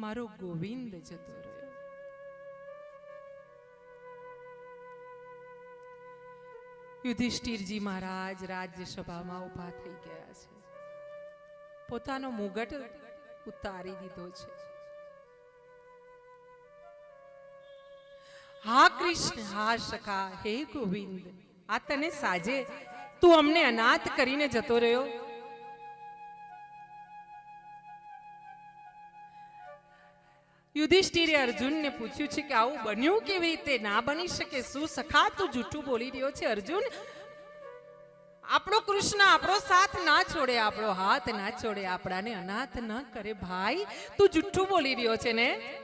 મારો ગોવિંદ જતો રહ્યો. યુધિષ્ઠિરજી મહારાજ રાજ્યસભામાં ઊભા થઈ ગયા છે. પોતાનો મુગટ ઉતારી દીધો છે. હા કૃષ્ણ, હા સખા, હે ગોવિંદ, આ તને સાજે. તું અમને અનાથ કરીને જતો રહ્યો? યુધિષ્ઠિરે અર્જુનને પૂછ્યું છે કે આવું બન્યું કેવી રીતે? ના બની શકે. શું સખા તું જૂઠું બોલી રહ્યો છે અર્જુન? આપણો કૃષ્ણ આપણો સાથ ના છોડે, આપણો હાથ ના છોડે, આપણાને અનાથ ન કરે ભાઈ. તું જૂઠું બોલી રહ્યો છે ને?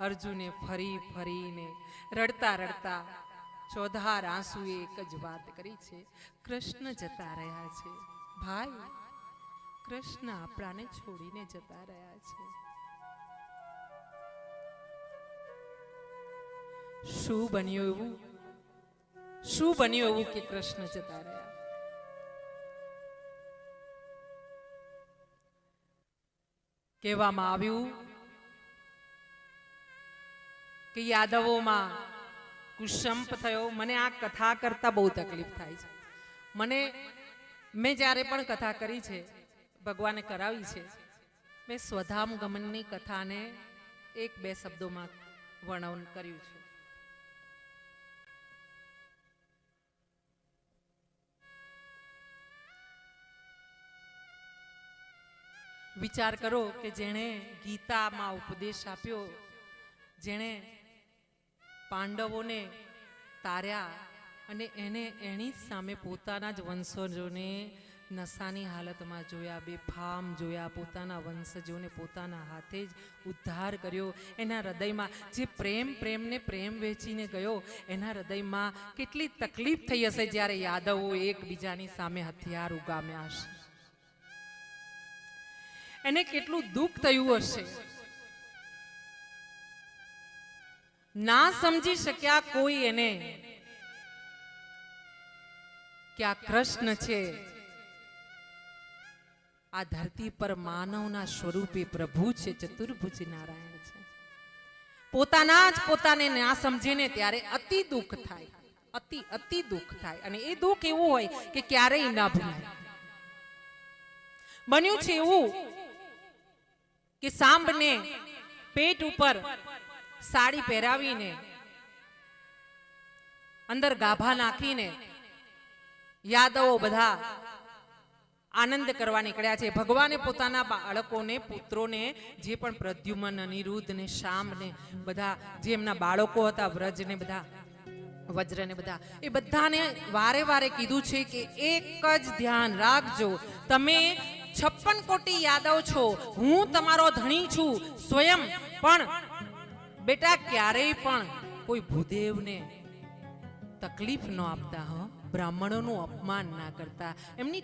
અર્જુને ફરી ફરીને રડતા રડતા ચોધાર આંસુએ એક જ વાત કરી છે. કૃષ્ણ જતા રહ્યા છે. ભાઈ કૃષ્ણ આપણાને છોડીને જતા રહ્યા છે. શું બન્યું એવું? શું બન્યું એવું કે કૃષ્ણ જતા રહ્યા? કહેવામાં આવ્યું કે યાદવોમાં કુશંપ થયો. મને આ કથા કરતા બહુ તકલીફ થાય છે. મને, મેં જ્યારે પણ કથા કરી છે ભગવાને કરાવી છે. મેં સ્વધામ ગમનની કથાને એક બે શબ્દોમાં વર્ણન કર્યું છે. વિચાર કરો કે જેણે ગીતામાં ઉપદેશ આપ્યો, જેણે પાંડવોને તાર્યા અને એને એની સામે પોતાના જ વંશજોને નશાની હાલતમાં જોયા બેફામ જોયા, પોતાના વંશજોને પોતાના હાથે જ ઉદ્ધાર કર્યો. એના હૃદયમાં જે પ્રેમ, પ્રેમને પ્રેમ વેચીને ગયો, એના હૃદયમાં કેટલી તકલીફ થઈ હશે જ્યારે યાદવો એકબીજાની સામે હથિયાર ઉગામ્યા હશે. એને કેટલું દુઃખ થયું હશે. ના સમજી શક્યા કોઈ એને. કે આ કૃષ્ણ છે. આ ધરતી પર માનવના સ્વરૂપે પ્રભુ છે, ચતુર્ભુજ નારાયણ છે. પોતાના જ પોતાને ના સમજીને ત્યારે અતિ દુઃખ થાય. અતિ અતિ દુઃખ થાય. અને એ દુઃખ એવું હોય કે ક્યારેય ના ભૂલાય. બન્યું છે એવું કે સાંભને પેટ ઉપર સાડી પહેરાવીને અંદર ગાભા નાખીને યાદવો બધા આનંદ કરવા નીકળ્યા છે. ભગવાને પોતાના બાળકોને, પુત્રોને, જે પણ પ્રદ્યુમન, અનિરુદ્ધ ને શામ ને, બધા જે એમના બાળકો હતા, વ્રજ ને બધા, વજ્ર ને બધા, એ બધાને વારે વારે કીધું છે કે એક જ ધ્યાન રાખજો. તમે છપ્પન કોટી યાદવ છો. હું તમારો ધણી છું, સ્વયં. પણ બેટા, ક્યારેય પણ કોઈ ભૂદેવને તકલીફ ન આપતા, હો. બ્રાહ્મણોનું અપમાન ના કરતા. એમની